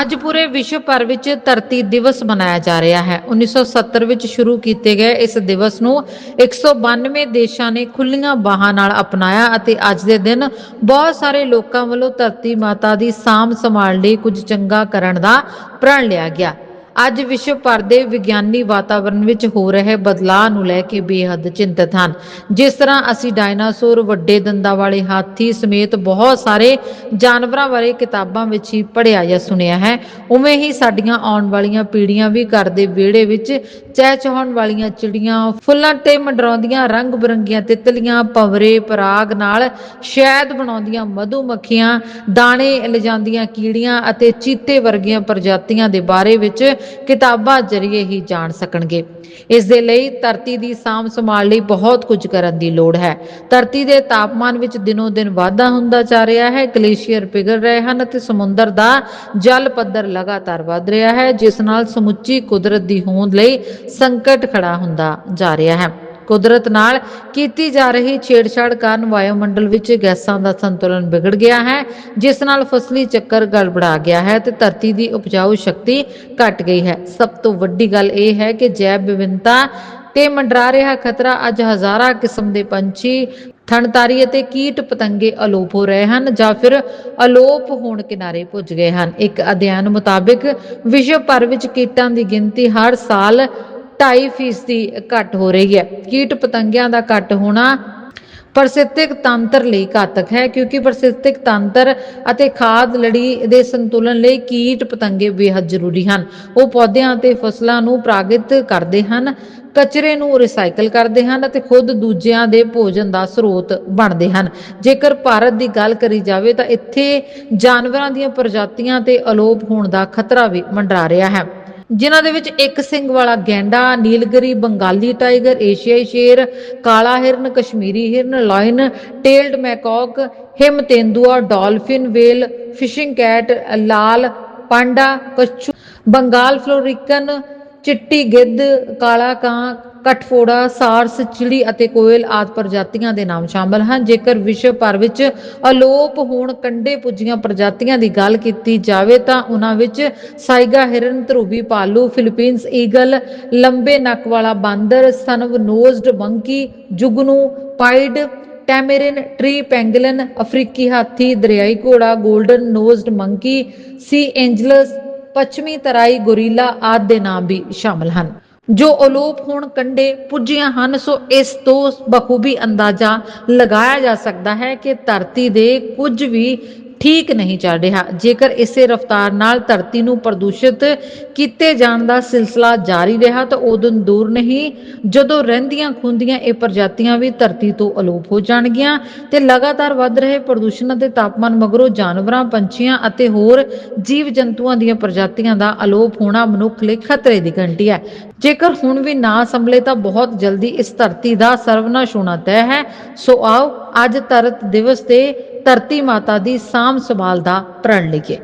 ਅੱਜ ਪੂਰੇ ਵਿਸ਼ਵ ਭਰ ਵਿੱਚ ਧਰਤੀ ਦਿਵਸ ਮਨਾਇਆ ਜਾ ਰਿਹਾ ਹੈ। 1970 ਵਿੱਚ ਸ਼ੁਰੂ ਕੀਤੇ ਗਏ ਇਸ ਦਿਵਸ ਨੂੰ 192 ਦੇਸ਼ਾਂ ਨੇ ਖੁੱਲੀਆਂ ਬਾਹਾਂ ਨਾਲ ਅਪਣਾਇਆ ਅਤੇ ਅੱਜ ਦੇ ਦਿਨ ਬਹੁਤ ਸਾਰੇ ਲੋਕਾਂ ਵੱਲੋਂ ਧਰਤੀ ਮਾਤਾ ਦੀ ਸਾਂਭ ਸੰਭਾਲ ਲਈ ਕੁਝ ਚੰਗਾ ਕਰਨ ਦਾ ਪ੍ਰਣ ਲਿਆ ਗਿਆ। ਅੱਜ ਵਿਸ਼ਵ ਭਰ ਦੇ ਵਿਗਿਆਨੀ ਵਾਤਾਵਰਣ ਵਿੱਚ ਹੋ ਰਹੇ ਬਦਲਾਅ ਨੂੰ ਲੈ ਕੇ ਬੇਹੱਦ ਚਿੰਤਤ ਹਨ। ਜਿਸ ਤਰ੍ਹਾਂ ਅਸੀਂ ਡਾਇਨਾਸੌਰ, ਵੱਡੇ ਦੰਦਾਂ ਵਾਲੇ ਹਾਥੀ ਸਮੇਤ ਬਹੁਤ ਸਾਰੇ ਜਾਨਵਰਾਂ ਬਾਰੇ ਕਿਤਾਬਾਂ ਵਿੱਚ ਹੀ ਪੜ੍ਹਿਆ ਜਾਂ ਸੁਣਿਆ ਹੈ। ਉਵੇਂ ਹੀ ਸਾਡੀਆਂ ਆਉਣ ਵਾਲੀਆਂ ਪੀੜ੍ਹੀਆਂ ਵੀ ਘਰ ਦੇ ਵਿਹੜੇ ਵਿੱਚ ਚਹਿਚਹਾਉਣ ਵਾਲੀਆਂ ਚਿੜੀਆਂ, ਫੁੱਲਾਂ ਤੇ ਮੰਡਰਾਉਂਦੀਆਂ ਰੰਗ ਬਰੰਗੀਆਂ ਤਿਤਲੀਆਂ, ਭੰਵਰੇ, ਪਰਾਗ ਨਾਲ ਸ਼ਹਿਦ ਬਣਾਉਂਦੀਆਂ ਮਧੂਮੱਖੀਆਂ, ਦਾਣੇ ਲਿਜਾਂਦੀਆਂ ਕੀੜੀਆਂ ਅਤੇ ਚੀਤੇ ਵਰਗੀਆਂ ਪ੍ਰਜਾਤੀਆਂ ਦੇ ਬਾਰੇ ਵਿੱਚ ਕਿਤਾਬਾਂ ਜ਼ਰੀਏ ਹੀ ਜਾਣ ਸਕਣਗੇ। ਇਸ ਦੇ ਲਈ ਧਰਤੀ ਦੀ ਸਾਂਭ ਸੰਭਾਲ ਲਈ ਬਹੁਤ ਕੁਝ ਕਰਨ ਦੀ ਲੋੜ ਹੈ। ਧਰਤੀ ਦੇ ਤਾਪਮਾਨ ਵਿੱਚ ਦਿਨੋ ਦਿਨ ਵਾਧਾ ਹੁੰਦਾ ਜਾ ਰਿਹਾ ਹੈ। ਗਲੇਸ਼ੀਅਰ ਪਿਘਲ ਰਹੇ ਹਨ ਅਤੇ ਸਮੁੰਦਰ ਦਾ ਜਲ ਪੱਧਰ ਲਗਾਤਾਰ ਵਧ ਰਿਹਾ ਹੈ, ਜਿਸ ਨਾਲ ਸਮੁੱਚੀ ਕੁਦਰਤ ਦੀ ਹੋਂਦ ਲਈ ਸੰਕਟ ਖੜਾ ਹੁੰਦਾ ਜਾ ਰਿਹਾ ਹੈ। ਕੁਦਰਤ ਨਾਲ ਕੀਤੀ ਜਾ ਰਹੀ ਛੇੜਛਾੜ ਕਾਰਨ ਵਾਯੂਮੰਡਲ ਵਿੱਚ ਗੈਸਾਂ ਦਾ ਸੰਤੁਲਨ ਵਿਗੜ ਗਿਆ ਹੈ, ਜਿਸ ਨਾਲ ਫਸਲੀ ਚੱਕਰ ਗੜਬੜਾ ਗਿਆ ਹੈ ਤੇ ਧਰਤੀ ਦੀ ਉਪਜਾਊ ਸ਼ਕਤੀ ਘਟ ਗਈ ਹੈ। ਸਭ ਤੋਂ ਵੱਡੀ ਗੱਲ ਇਹ ਹੈ ਕਿ ਜੈਵ ਵਿਭਿੰਨਤਾ ਤੇ ਮੰਡਰਾ ਰਿਹਾ ਖਤਰਾ ਅੱਜ ਹਜ਼ਾਰਾਂ ਕਿਸਮ ਦੇ ਪੰਛੀ, ਥਣਤਾਰੀ ਅਤੇ ਕੀਟ ਪਤੰਗੇ ਅਲੋਪ ਹੋ ਰਹੇ ਹਨ ਜਾਂ ਫਿਰ ਅਲੋਪ ਹੋਣ ਕਿਨਾਰੇ ਪੁੱਜ ਗਏ ਹਨ। ਇੱਕ ਅਧਿਐਨ ਮੁਤਾਬਕ, ਵਿਸ਼ਵ ਭਰ ਵਿੱਚ ਕੀਟਾਂ ਦੀ ਗਿਣਤੀ ਹਰ ਸਾਲ 2.5 ਫੀਸਦੀ ਘੱਟ ਹੋ ਰਹੀ ਹੈ। ਕੀਟ ਪਤੰਗਿਆਂ ਦਾ ਘੱਟ ਹੋਣਾ ਪਰਿਸਥਿਤਿਕ ਤੰਤਰ ਲਈ ਘਾਤਕ ਹੈ, ਕਿਉਂਕਿ ਪਰਿਸਥਿਤਿਕ ਤੰਤਰ ਅਤੇ ਖਾਦ ਲੜੀ ਦੇ ਸੰਤੁਲਨ ਲਈ ਕੀਟ ਪਤੰਗੇ ਬੇहद ਜ਼ਰੂਰੀ ਹਨ। ਉਹ ਪੌਦਿਆਂ ਅਤੇ ਫਸਲਾਂ ਨੂੰ ਪ੍ਰਾਗਿਤ ਕਰਦੇ ਹਨ, ਕਚਰੇ ਨੂੰ ਰਿਸਾਈਕਲ ਕਰਦੇ ਹਨ ਅਤੇ ਖੁਦ ਦੂਜਿਆਂ ਦੇ ਭੋਜਨ ਦਾ ਸਰੋਤ ਬਣਦੇ ਹਨ। ਜੇਕਰ ਭਾਰਤ ਦੀ ਗੱਲ ਕਰੀ ਜਾਵੇ ਤਾਂ ਇੱਥੇ ਜਾਨਵਰਾਂ ਦੀਆਂ ਪ੍ਰਜਾਤੀਆਂ ਤੇ ਅਲੋਪ ਹੋਣ ਦਾ ਖਤਰਾ ਵੀ ਮੰਡਰਾ ਰਿਹਾ ਹੈ। ਜਿਨ੍ਹਾਂ ਦੇ ਵਿੱਚ ਇੱਕ ਸਿੰਘ ਵਾਲਾ ਗੈਂਡਾ, ਨੀਲਗਰੀ, ਬੰਗਾਲੀ ਟਾਈਗਰ, ਏਸ਼ੀਆਈ ਸ਼ੇਰ, ਕਾਲਾ ਹਿਰਨ, ਕਸ਼ਮੀਰੀ ਹਿਰਨ, ਲਾਇਨ, ਟੇਲਡ ਮੈਕੌਕ, ਹਿਮ ਤੇਂਦੂਆ, ਡਾਲਫਿਨ ਵੇਲ, ਫਿਸ਼ਿੰਗ ਕੈਟ, ਲਾਲ ਪਾਂਡਾ, ਕਛੂ, ਬੰਗਾਲ ਫਲੋਰਿਕਨ, ਚਿੱਟੀ ਗਿੱਧ, ਕਾਲਾ ਕਾਂ ਕਟਫੋੜਾ ਸਾਰਸ, ਚਿੜੀ ਅਤੇ ਕੋਇਲ ਆਦਿ ਪ੍ਰਜਾਤੀਆਂ ਦੇ ਨਾਮ ਸ਼ਾਮਲ ਹਨ। ਜੇਕਰ ਵਿਸ਼ਵ ਭਰ ਵਿੱਚ ਅਲੋਪ ਹੋਣ ਕੰਡੇ ਪੁੱਜੀਆਂ ਪ੍ਰਜਾਤੀਆਂ ਦੀ ਗੱਲ ਕੀਤੀ ਜਾਵੇ ਤਾਂ ਉਹਨਾਂ ਵਿੱਚ ਸਾਈਗਾ ਹਿਰਨ ਧਰੂਬੀ ਭਾਲੂ, ਫਿਲੀਪੀਨਸ ਈਗਲ, ਲੰਬੇ ਨੱਕ ਵਾਲਾ ਬਾਂਦਰ, ਸਨਵ ਨੋਜ਼ਡ ਮੰਕੀ, ਜੁਗਨੂ, ਪਾਈਡ, ਟੈਮੇਰਿਨ, ਟ੍ਰੀ ਪੈਂਗਲਨ, ਅਫਰੀਕੀ ਹਾਥੀ, ਦਰਿਆਈ ਘੋੜਾ golden nosed monkey, sea angels ਪੱਛਮੀ ਤਰਾਈ ਗੋਰੀਲਾ ਆਦਿ ਦੇ ਨਾਮ ਵੀ ਸ਼ਾਮਲ ਹਨ। ਜੋ ਅਲੋਪ ਹੋਣ ਕੰਡੇ ਪੁੱਜੀਆਂ ਹਨ, ਸੋ ਇਸ ਤੋਂ ਬਖੂਬੀ ਅੰਦਾਜ਼ਾ ਲਗਾਇਆ ਜਾ ਸਕਦਾ ਹੈ ਕਿ ਧਰਤੀ ਦੇ ਕੁਝ ਵੀ ਠੀਕ ਨਹੀਂ ਚੱਲ ਰਿਹਾ। ਜੇਕਰ ਇਸੇ ਰਫ਼ਤਾਰ ਨਾਲ ਧਰਤੀ ਨੂੰ ਪ੍ਰਦੂਸ਼ਿਤ ਕੀਤੇ ਜਾਣ ਦਾ ਸਿਲਸਿਲਾ ਜਾਰੀ ਰਿਹਾ, ਤਾਂ ਉਦੋਂ ਦੂਰ ਨਹੀਂ, ਜਦੋਂ ਰਹਿੰਦੀਆਂ ਖੁੰਦੀਆਂ ਇਹ ਪ੍ਰਜਾਤੀਆਂ ਵੀ ਧਰਤੀ ਤੋਂ ਅਲੋਪ ਹੋ ਜਾਣਗੀਆਂ ਤੇ ਲਗਾਤਾਰ ਵੱਧ ਰਹੇ ਪ੍ਰਦੂਸ਼ਣ ਅਤੇ ਤਾਪਮਾਨ ਮਗਰੋਂ ਜਾਨਵਰਾਂ, ਪੰਛੀਆਂ ਅਤੇ ਹੋਰ ਜੀਵ ਜੰਤੂਆਂ ਦੀਆਂ ਪ੍ਰਜਾਤੀਆਂ ਦਾ ਅਲੋਪ ਹੋਣਾ ਮਨੁੱਖ ਲਈ ਖਤਰੇ ਦੀ ਘੰਟੀ ਹੈ। ਜੇਕਰ ਹੁਣ ਵੀ ਨਾ ਸੰਭਲੇ, ਤਾਂ ਬਹੁਤ ਜਲਦੀ ਇਸ ਧਰਤੀ ਦਾ ਸਰਵਨਾਸ਼ ਹੋਣਾ ਤੈਅ ਹੈ। ਸੋ ਆਓ ਅੱਜ ਧਰਤ ਦਿਵਸ ਤੇ ਧਰਤੀ ਮਾਤਾ ਦੀ ਸਾਂਭ ਸੰਭਾਲ ਦਾ ਪ੍ਰਣ ਲਈਏ।